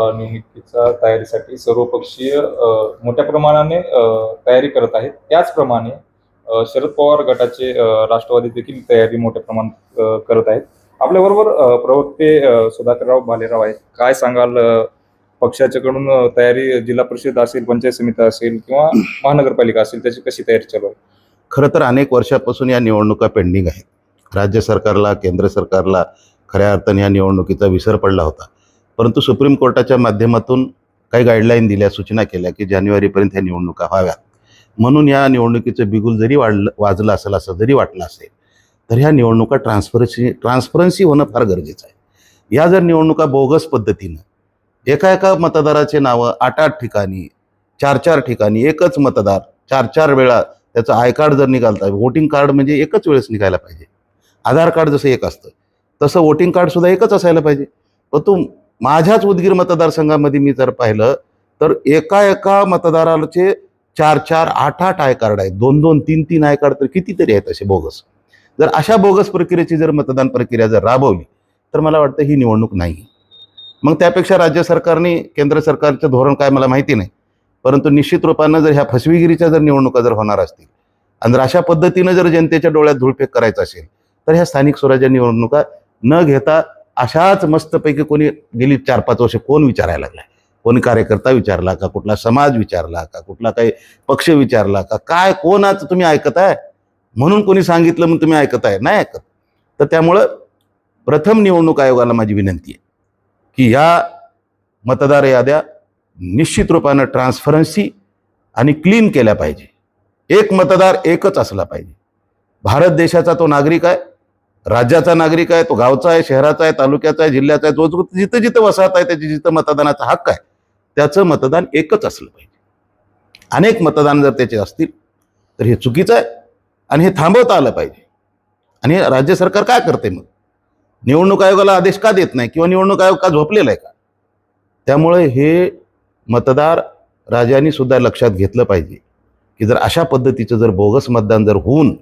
अ, निवडणुकीच्या तयारीसाठी सर्वपक्षीय मोठ्या प्रमाणाने तयारी करत आहेत. त्याचप्रमाणे शरद पवार गटाचे राष्ट्रवादी देखील तयारी मोठ्या प्रमाणात करत आहेत. आपल्याबरोबर प्रवक्ते सुधाकरराव भालेराव आहेत. काय सांगाल पक्षाच्याकडून तयारी जिल्हा परिषद असेल पंचायत समिती असेल किंवा महानगरपालिका असेल त्याची कशी तयारी चालू आहे? खरं तर अनेक वर्षापासून या निवडणुका पेंडिंग आहेत. राज्य सरकारला केंद्र सरकारला खऱ्या अर्थाने या निवडणुकीचा विसर पडला होता. परंतु सुप्रीम कोर्टाच्या माध्यमातून काही गाईडलाईन दिल्या सूचना केल्या की जानेवारीपर्यंत ह्या निवडणुका व्हाव्यात. म्हणून या निवडणुकीचं बिगुल जरी वाढलं वाजलं असेल असं जरी वाटलं असेल तर ह्या निवडणुका ट्रान्सपरन्सी ट्रान्सपरन्सी होणं फार गरजेचं आहे. या जर निवडणुका बोगस पद्धतीनं एका एका मतदाराचे नावं आठ आठ ठिकाणी चार चार ठिकाणी एकच मतदार चार चार वेळा त्याचं आय कार्ड जर निघालता वोटिंग कार्ड म्हणजे एकच वेळेस निघायला पाहिजे. आधार कार्ड जसं एक असतं तसं वोटिंग कार्डसुद्धा एकच असायला पाहिजे. पण तू माझ्याच उदगीर मतदारसंघामध्ये मी जर पाहिलं तर एका एका मतदाराचे चार चार आठ आठ आय कार्ड आहेत. दोन दोन तीन तीन आय कार्ड तर कितीतरी आहेत असे बोगस. जर अशा बोगस प्रक्रियेची जर मतदान प्रक्रिया जर राबवली तर मला वाटतं ही निवडणूक नाही. मग त्यापेक्षा राज्य सरकारने केंद्र सरकारचं धोरण काय मला माहिती नाही. परंतु निश्चित रूपानं जर ह्या फसवीगिरीच्या जर निवडणुका जर होणार असतील आणि जर अशा पद्धतीनं जर जनतेच्या डोळ्यात धुळफेक करायचं असेल तर ह्या स्थानिक स्वराज्य निवडणुका न घेता अशाच मस्तपैकी कोणी गेली चार पाच वर्ष कोण विचारायला लागलाय? कोणी कार्यकर्ता विचारला का? कुठला समाज विचारला का? कुठला काही पक्ष विचारला का? काय कोणाचं तुम्ही ऐकत आहे म्हणून कोणी सांगितलं म्हणून तुम्ही ऐकत आहे नाही ऐकत. तर त्यामुळं प्रथम निवडणूक आयोगाला माझी विनंती आहे की या मतदार याद्या निश्चित रूपानं ट्रान्सफरन्सी आणि क्लीन केल्या पाहिजे. एक मतदार एकच असला पाहिजे. भारत देशाचा तो नागरिक आहे. राज्याचा नागरिक आहे तो गावचा आहे शहराचा आहे तालुक्याचा आहे जिल्ह्याचा आहे जो जो जिथं जिथं वसाहत आहे त्याची जिथं मतदानाचा हक्क आहे त्याचं मतदान एकच असलं पाहिजे. अनेक मतदान जर त्याचे असतील तर हे चुकीचं आहे आणि हे थांबवता आलं पाहिजे. आणि राज्य सरकार काय करते मग? निवडणूक आयोगाला आदेश का देत नाही किंवा निवडणूक आयोग का झोपलेला आहे का? त्यामुळे हे मतदार राजांनी सुद्धा लक्षात घेतलं पाहिजे की जर अशा पद्धतीचं जर बोगस मतदान जर होऊन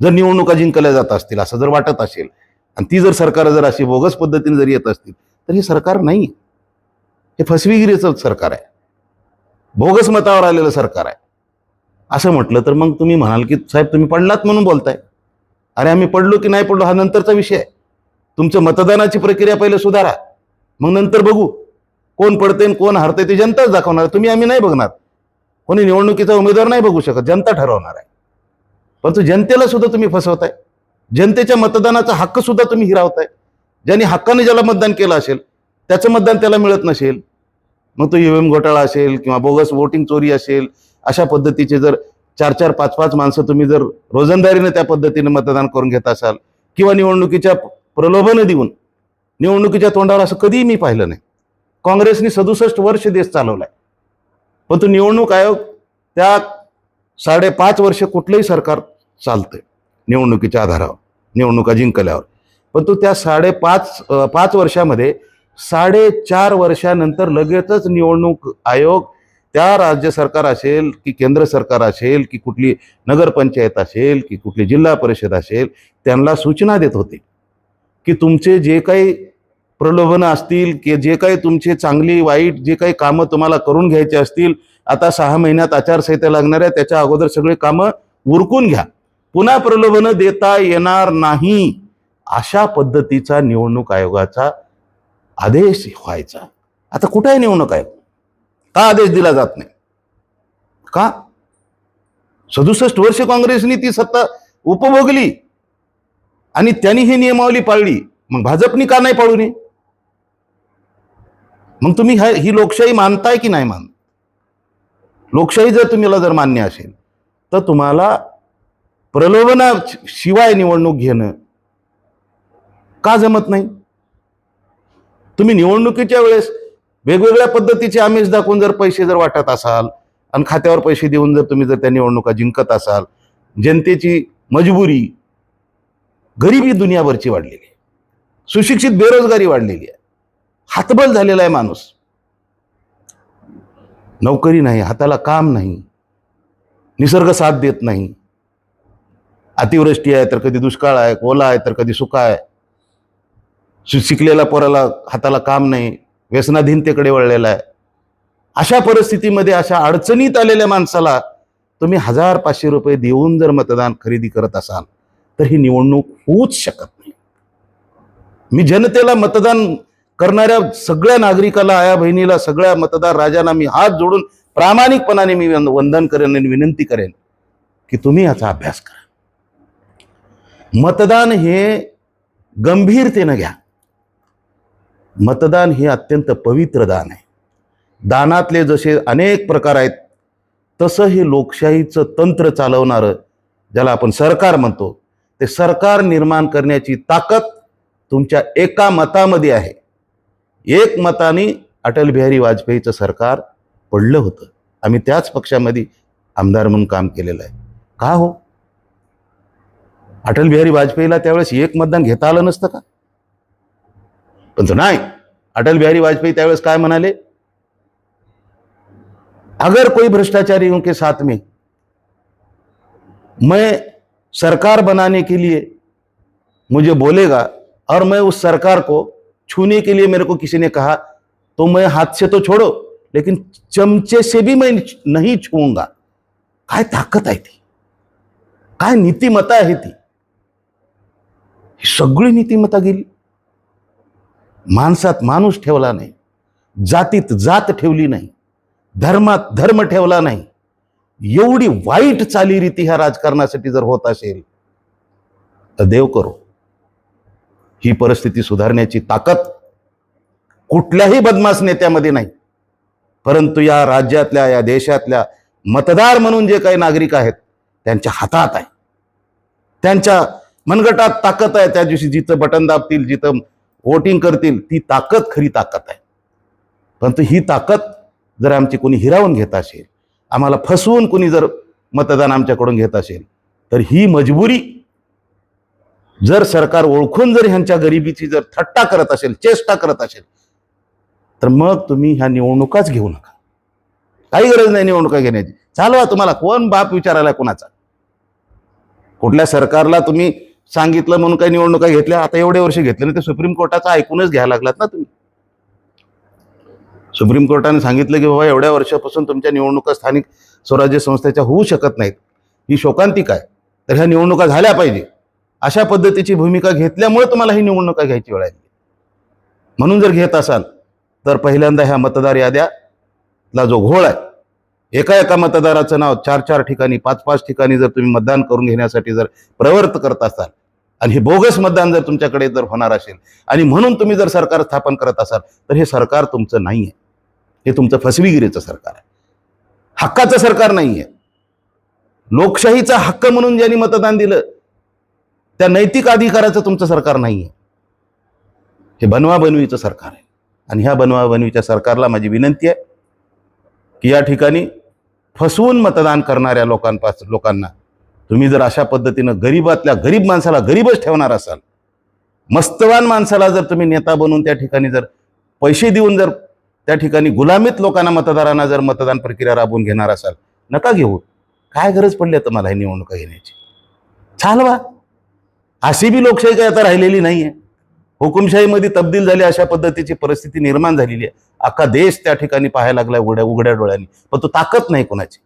जर निवडणुका जिंकल्या जात असतील असं जर वाटत असेल आणि ती जर सरकार जर अशी बोगस पद्धतीने जर येत असतील तर हे सरकार नाही. हे फसवेगिरीचं सरकार आहे. बोगस मतावर आलेलं सरकार आहे. असं म्हटलं तर मग तुम्ही म्हणाल की साहेब तुम्ही पडलात म्हणून बोलताय. अरे आम्ही पडलो की नाही पडलो हा नंतरचा विषय आहे. तुमचं मतदानाची प्रक्रिया पहिले सुधारा. मग नंतर बघू. कोण पडते आणि कोण हरते ते जनताच दाखवणार. तुम्ही आम्ही नाही बघणार. कोणी निवडणुकीचा उमेदवार नाही बघू शकत. जनता ठरवणार आहे. परंतु जनतेला सुद्धा तुम्ही फसवताय. जनतेच्या मतदानाचा हक्क सुद्धा तुम्ही हिरावताय. ज्यांनी हक्काने ज्याला मतदान केलं असेल त्याचं मतदान त्याला मिळत नसेल. मग तो ईव्हीएम घोटाळा असेल किंवा बोगस वोटिंग चोरी असेल अशा पद्धतीचे जर चार चार पाच पाच माणसं तुम्ही जर रोजंदारीने त्या पद्धतीने मतदान करून घेत असाल किंवा निवडणुकीच्या प्रलोभनं देऊन निवडणुकीच्या तोंडावर असं कधीही मी पाहिलं नाही. काँग्रेसने सदुसष्ट वर्ष देश चालवलाय. पण तो निवडणूक आयोग त्या साडेपाच वर्ष कुठलंही सरकार चालतंय. निवडणुकीच्या आधारावर निवडणुका जिंकल्यावर. पण तो त्या साडेपाच पाच वर्षामध्ये साडेचार वर्षानंतर लगेचच निवडणूक आयोग त्या राज्य सरकार असेल की केंद्र सरकार असेल की कुठली नगरपंचायत असेल की कुठली जिल्हा परिषद असेल त्यांना सूचना देत होते. की तुमचे जे काही प्रलोभनं असतील की जे काही तुमचे चांगली वाईट जे काही कामं तुम्हाला करून घ्यायचे असतील आता सहा महिन्यात आचारसंहिता लागणार आहे त्याच्या अगोदर सगळे कामं उरकून घ्या. पुन्हा प्रलोभन देता येणार नाही. अशा पद्धतीचा निवडणूक आयोगाचा आदेश व्हायचा. आता कुठे आहे निवडणूक आयोग? का आदेश दिला जात नाही? का? सदुसष्ट वर्ष काँग्रेसने ती सत्ता उपभोगली आणि त्यांनी ही नियमावली पाळली. मग भाजपनी का नाही पाळू नये मग तुम्ही ही लोकशाही मानताय की नाही मान लोकशाही जर तुम्हाला जर मान्य असेल तर तुम्हाला प्रलोभना शिवाय निवडणूक घेणं का जमत नाही? तुम्ही निवडणुकीच्या वेळेस वेगवेगळ्या पद्धतीचे आमिष दाखवून जर पैसे जर वाटत असाल आणि खात्यावर पैसे देऊन जर तुम्ही जर त्या निवडणुका जिंकत असाल जनतेची मजबुरी गरिबी दुनियाभरची वाढलेली आहे. सुशिक्षित बेरोजगारी वाढलेली आहे. हातबल झालेला आहे माणूस. नोकरी नाही हाताला काम नाही. निसर्ग साथ देत नाही. अतिवृष्टी आहे तर कधी दुष्काळ आहे ओला आहे तर कधी सुका आहे. शिकलेल्या पोराला हाताला काम नाही व्यसनाधीनतेकडे वळलेला आहे. अशा परिस्थितीमध्ये अशा अडचणीत आलेल्या माणसाला तुम्ही हजार पाचशे रुपये देऊन जर मतदान खरेदी करत असाल तर ही निवडणूक होऊच शकत नाही. मी जनतेला मतदान करणाऱ्या सगळ्या नागरिकाला आया बहिणीला सगळ्या मतदार राजांना मी हात जोडून प्रामाणिकपणाने मी वंदन करेन आणि विनंती करेन की तुम्ही याचा अभ्यास करा. मतदान हे गंभीरतेनं घ्या. मतदान हे अत्यंत पवित्र दान आहे. दानातले जसे अनेक प्रकार आहेत तसं हे लोकशाहीचं तंत्र चालवणारं ज्याला आपण सरकार म्हणतो ते सरकार निर्माण करण्याची ताकद तुमच्या एका मतामध्ये आहे. एक मताने अटल बिहारी वाजपेयीचं सरकार पडलं होतं. आम्ही त्याच पक्षामध्ये आमदार म्हणून काम केलेलं आहे. का हो? अटल बिहारी वाजपेयीला त्यावेळेस एक मतदान घेता आलं नसतं का? पण तो नाही. अटल बिहारी वाजपेयी त्यावेळेस काय म्हणाले? अगर कोई भ्रष्टाचारियों के साथ में, मैं सरकार बनाने के लिए मुझे बोलेगा और मैं उस सरकार को छूने के लिए मेरे को किसी ने कहा तो मैं हाथ से तो छोड़ो, लेकिन चमचे से भी मैं नहीं छूँगा काय ताकद आहे ती? काय नीतिमत्ता आहे ती? ही सगळी नीतिमत्ता गेली माणसात माणूस ठेवला नाही. जातीत जात ठेवली नाही. धर्मात धर्म ठेवला नाही. एवढी वाईट चालीरीती ह्या राजकारणासाठी जर होत असेल तर देव करो. ही परिस्थिती सुधारण्याची ताकद कुठल्याही बदमाश नेत्यामध्ये नाही. परंतु या राज्यातल्या या देशातल्या मतदार म्हणून जे काही नागरिक आहेत त्यांच्या हातात आहे. त्यांच्या मनगटात ताकद आहे त्या दिवशी जिथं बटन दाबतील जिथं वोटिंग करतील ती ताकद खरी ताकद आहे. परंतु ही ताकद जर आमची कोणी हिरावून घेत असेल आम्हाला फसवून कोणी जर मतदान आमच्याकडून घेत असेल तर ही मजबुरी जर सरकार ओळखून जर ह्यांच्या गरिबीची जर थट्टा करत असेल चेष्टा करत असेल तर मग तुम्ही ह्या निवडणुकाच घेऊ नका. काही गरज नाही निवडणुका घेण्याची. चालवा तुम्हाला कोण बाप विचारायला कोणाचा? कुठल्या सरकारला तुम्ही सांगितलं म्हणून काही निवडणुका घेतल्या आता एवढे वर्ष घेतले ना ते सुप्रीम कोर्टाचं ऐकूनच घ्यायला लागलात ना तुम्ही. सुप्रीम कोर्टाने सांगितलं की बाबा एवढ्या वर्षापासून तुमच्या निवडणुका स्थानिक स्वराज्य संस्थेच्या होऊ शकत नाहीत. ही शोकांतिक आहे. तर ह्या निवडणुका झाल्या पाहिजे. अशा पद्धतीची भूमिका घेतल्यामुळे तुम्हाला ही निवडणुका घ्यायची वेळ आली. म्हणून जर घेत असाल तर पहिल्यांदा ह्या मतदार याद्याला जो घोळ आहे एका एका मतदाराचं नाव चार चार ठिकाणी पाच पाच ठिकाणी जर तुम्ही मतदान करून घेण्यासाठी जर प्रवृत्त करत असाल आणि हे बोगस मतदान जर तुमच्याकडे जर होणार असेल आणि म्हणून तुम्ही जर सरकार स्थापन करत असाल तर हे सरकार तुमचं नाही आहे हे तुमचं फसवीगिरीचं सरकार आहे. हक्काचं सरकार नाही आहे लोकशाहीचा हक्क म्हणून ज्यांनी मतदान दिलं त्या नैतिक अधिकाराचं तुमचं सरकार नाही आहे हे बनवा बनवीचं सरकार आहे. आणि ह्या बनवा बनवीच्या सरकारला माझी विनंती आहे की या ठिकाणी फसवून मतदान करणाऱ्या लोकांपास लोकांना. तुम्ही जर अशा पद्धतीनं गरीबातल्या गरीब माणसाला गरीबच ठेवणार असाल मस्तवान माणसाला जर तुम्ही नेता बनवून त्या ठिकाणी जर पैसे देऊन जर त्या ठिकाणी गुलामीत लोकांना मतदारांना जर मतदान प्रक्रिया राबवून घेणार असाल नका घेऊ. काय गरज पडली आहे मला ही निवडणुका घेण्याची? चालवा. अशी बी लोकशाही काही आता राहिलेली नाही आहे हुकुमशाहीमध्ये तब्दील झाली अशा पद्धतीची परिस्थिती निर्माण झालेली आहे. अख्खा देश त्या ठिकाणी पाहायला लागलाय उघड्या उघड्या डोळ्यांनी. पण तो ताकद नाही कोणाची.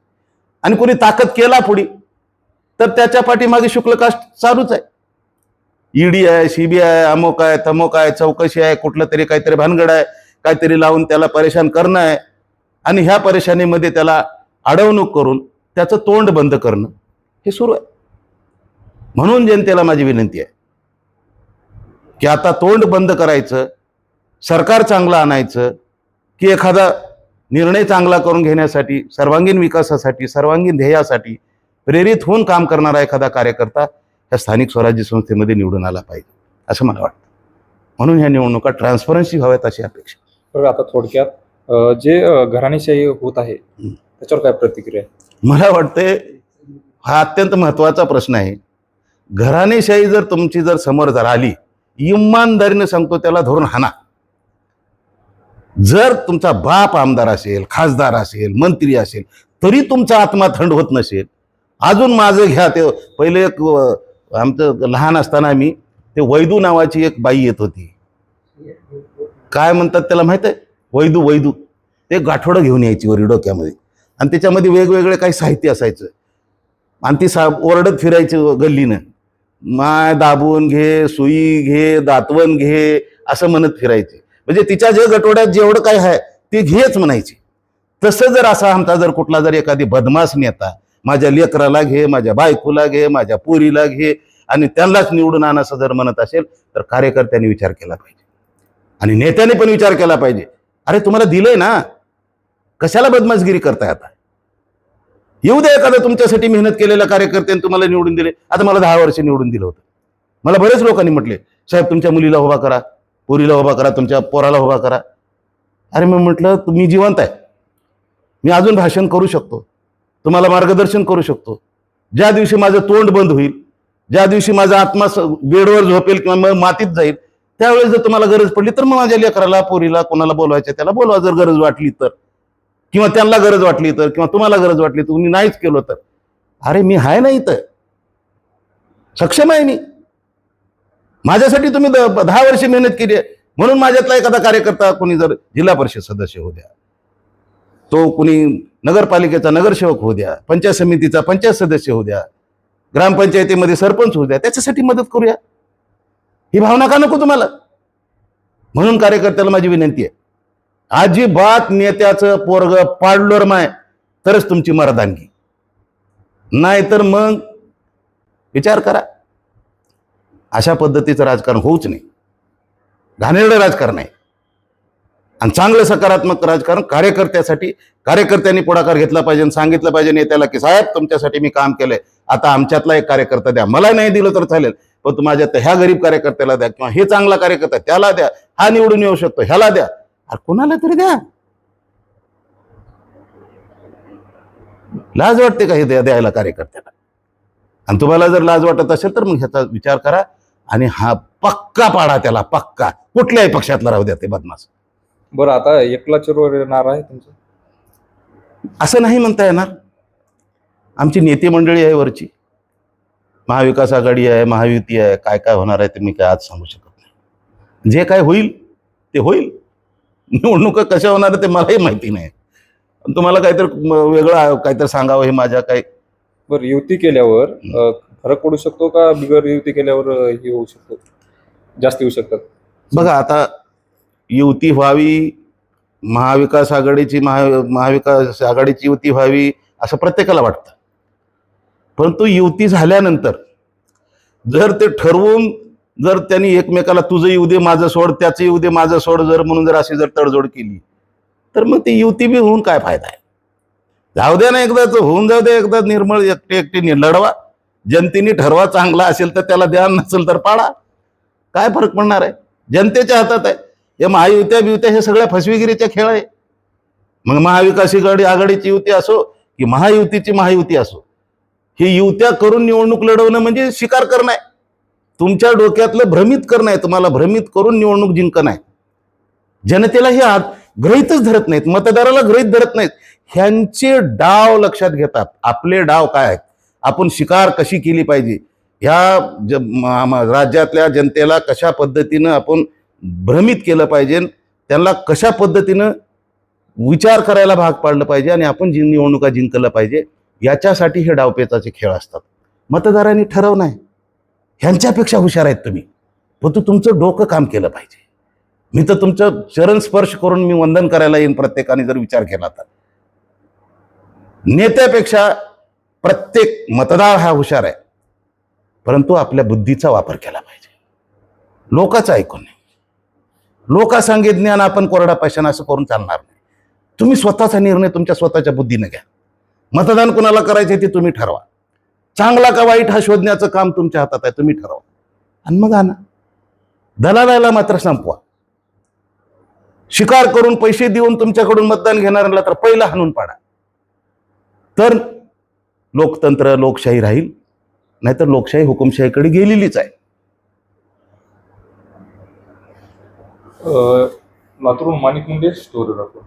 आणि कोणी ताकद केला पुढे तर त्याच्या पाठीमागे शुक्ल कास्ट चालूच आहे. ईडी आहे सीबीआय अमोक आहे तमोक आहे चौकशी आहे कुठलं तरी काहीतरी भानगड आहे काहीतरी लावून त्याला परेशान करणं आहे. आणि ह्या परेशानीमध्ये त्याला अडवणूक करून त्याचं तोंड बंद करणं हे सुरू आहे. म्हणून जनतेला माझी विनंती आहे की आता तोंड बंद करायचं सरकार चांगलं आणायचं की एखादा निर्णय चांगला करून घेण्यासाठी सर्वांगीण विकासासाठी सर्वांगीण ध्येयासाठी प्रेरित होऊन काम करणारा एखादा कार्यकर्ता या स्थानिक स्वराज्य संस्थेमध्ये निवडून आला पाहिजे असं मला वाटतं. म्हणून ह्या निवडणुका ट्रान्सपरन्सी व्हाव्यात अशी अपेक्षा. आता थोडक्यात जे घराणेशाही होत आहे त्याच्यावर काय प्रतिक्रिया मला वाटते हा अत्यंत महत्त्वाचा प्रश्न आहे. घराणेशाही जर तुमची जर समोर जर आली इमानदारीने सांगतो त्याला धरून हाना. जर तुमचा बाप आमदार असेल खासदार असेल मंत्री असेल तरी तुमचा आत्मा थंड होत नसेल. अजून माझं घ्या ते पहिले एक आमचं लहान असताना मी ते वैदू नावाची एक बाई येत होती. काय म्हणतात त्याला माहीत आहे? वैदू वैदू. ते गाठोडं घेऊन यायची वरी डोक्यामध्ये. आणि त्याच्यामध्ये वेगवेगळे काही साहित्य असायचं. आणि ती सा ओरडत फिरायची गल्लीनं. माय दाबून घे सुई घे दातवण घे असं म्हणत फिरायचे. म्हणजे तिच्या जे गटोड्यात जेवढं काय आहे ते घेच म्हणायची. तसं जर असा आमचा जर कुठला जर एखादी बदमाश नेता माझ्या लेकराला घे माझ्या बायकोला घे माझ्या पोरीला घे आणि त्यांनाच निवडून आण जर म्हणत असेल तर कार्यकर्त्यांनी विचार केला पाहिजे. आणि नेत्याने पण विचार केला पाहिजे. अरे तुम्हाला दिलंय ना? कशाला बदमाशगिरी करताय आता? येऊ द्या एखादा तुमच्यासाठी मेहनत केलेल्या कार्यकर्त्यांनी तुम्हाला निवडून दिले. आता मला दहा वर्ष निवडून दिलं होतं. मला बरेच लोकांनी म्हटले साहेब तुमच्या मुलीला उभा करा. पोरीला उभा करा तुमच्या पोराला उभा करा. अरे मी म्हटलं तुम्ही जिवंत आहे. मी अजून भाषण करू शकतो. तुम्हाला मार्गदर्शन करू शकतो. ज्या दिवशी माझं तोंड बंद होईल ज्या दिवशी माझा आत्मा बेडवर झोपेल किंवा मग मातीत जाईल त्यावेळेस जर तुम्हाला गरज पडली तर मग माझ्या लेकराला पोरीला कोणाला बोलवायचं त्याला बोलवा. जर गरज वाटली तर. किंवा त्यांना गरज वाटली तर किंवा तुम्हाला गरज वाटली तर तुम्ही नाहीच केलं तर. अरे मी आहे ना इथं. सक्षम आहे मी. माझ्यासाठी तुम्ही द- दहा वर्ष मेहनत केली आहे. म्हणून माझ्यातला एखादा कार्यकर्ता कोणी जर जिल्हा परिषद सदस्य होऊ द्या तो कुणी नगरपालिकेचा नगरसेवक होऊ द्या पंचायत समितीचा पंचायत सदस्य होऊ द्या ग्रामपंचायतीमध्ये सरपंच होऊ द्या त्याच्यासाठी मदत करूया. ही भावना का नको तुम्हाला? म्हणून कार्यकर्त्याला माझी विनंती आहे. अजिबात नेत्याचं पोरग पाडलोर माय तरच तुमची मर्दानगी. नाहीतर मग विचार करा. अशा पद्धतीचं राजकारण होऊच नाही. घाणेरडं राजकारण आहे. आणि चांगलं सकारात्मक राजकारण कार्यकर्त्यासाठी कार्यकर्त्यांनी पुढाकार घेतला पाहिजे आणि सांगितलं पाहिजे नेत्याला की साहेब तुमच्यासाठी मी काम केलंय. आता आमच्यातला एक कार्यकर्ता द्या. मला नाही दिलं तर चालेल पण तू माझ्यात ह्या गरीब कार्यकर्त्याला द्या किंवा हे चांगला कार्यकर्ता त्याला द्या. हा निवडून येऊ शकतो ह्याला द्या. अरे कोणाला तरी द्या. लाज वाटते का हे द्या- द्यायला कार्यकर्त्याला? आणि तुम्हाला जर लाज वाटत असेल तर मग ह्याचा विचार करा. आणि हा पक्का पाडा त्याला पक्का. कुठल्याही पक्षातला राहू द्या ते बदमाश. बरं आता एकला चिरोर येणार आहे तुमचं? असं नाही म्हणता येणार. आमची नेते मंडळी आहे वरची. महाविकास आघाडी आहे महायुती आहे काय काय होणार आहे ते मी काय आज सांगू शकत नाही. जे काय होईल ते होईल. निवडणुका कशा होणार आहे ते मलाही माहिती नाही. तुम्हाला काहीतरी म- वेगळं काहीतरी सांगावं हे माझ्या काय बरं युती केल्यावर अ, फरक पडू शकतो का? बिगर युती केल्यावर हे होऊ शकतो? जास्त येऊ शकतात. बघा आता युती व्हावी महाविकास आघाडीची महा महाविकास आघाडीची युती व्हावी असं प्रत्येकाला वाटतं. परंतु युती झाल्यानंतर जर ते ठरवून जर त्यांनी एकमेकाला तुझं येऊ दे माझं सोड त्याचं येऊ दे माझं सोड जर म्हणून जर अशी जर तडजोड केली तर मग ती युती बी होऊन काय फायदा आहे? जाऊ द्या ना एकदाच होऊन जाऊ दे एकदा निर्मळ एकटे एकटे लढवा. जनतेने ठरवा चांगला असेल तर त्याला द्या नसेल तर पाडा. काय फरक पडणार आहे? जनतेच्या हातात आहे. हे महायुत्या बिवत्या हे सगळ्या फसवेगिरीच्या खेळ आहे. मग महाविकास आघाडी आघाडीची युती असो की महायुतीची महायुती असो ही युत्या करून निवडणूक लढवणं म्हणजे शिकार करणं आहे. तुमच्या डोक्यातलं भ्रमित करणं आहे. तुम्हाला भ्रमित करून निवडणूक जिंकणं आहे. जनतेला हे आत ग्रहितच धरत नाहीत. मतदाराला ग्रहित धरत नाहीत. ह्यांचे डाव लक्षात घेतात. आपले डाव काय आहेत? आपण शिकार कशी केली पाहिजे? ह्या ज राज्यातल्या जनतेला कशा पद्धतीनं आपण भ्रमित केलं पाहिजे? त्यांना कशा पद्धतीनं विचार करायला भाग पाडलं पाहिजे? आणि आपण जी निवडणुका जिंकलं पाहिजे? याच्यासाठी हे डावपेचाचे खेळ असतात. मतदारांनी ठरवणं आहे ह्यांच्यापेक्षा हुशार आहेत तुम्ही. परंतु तुमचं डोकं काम केलं पाहिजे. मी तर तुमचं चरण स्पर्श करून मी वंदन करायला येईन प्रत्येकाने जर विचार केला तर. नेत्यापेक्षा प्रत्येक मतदार हा हुशार आहे. परंतु आपल्या बुद्धीचा वापर केला पाहिजे. लोकाचं ऐकून नाही. लोका ज्ञान आपण कोरडा पैशाने असं करून चालणार नाही. तुम्ही स्वतःचा निर्णय तुमच्या स्वतःच्या बुद्धीने घ्या. मतदान कुणाला करायचे ते तुम्ही ठरवा. चांगला का वाईट हा शोधण्याचं काम तुमच्या हातात आहे तुम्ही ठरवा. आणि मग आणा. दलालाला मात्र संपवा. शिकार करून पैसे देऊन तुमच्याकडून मतदान घेणाऱ्याला तर पहिला हाणून पाडा. तर लोकतंत्र लोकशाही राहील. नाहीतर लोकशाही हुकुमशाहीकडे गेलेलीच आहे. मातृ माणिक मुंडे स्टोरी राखून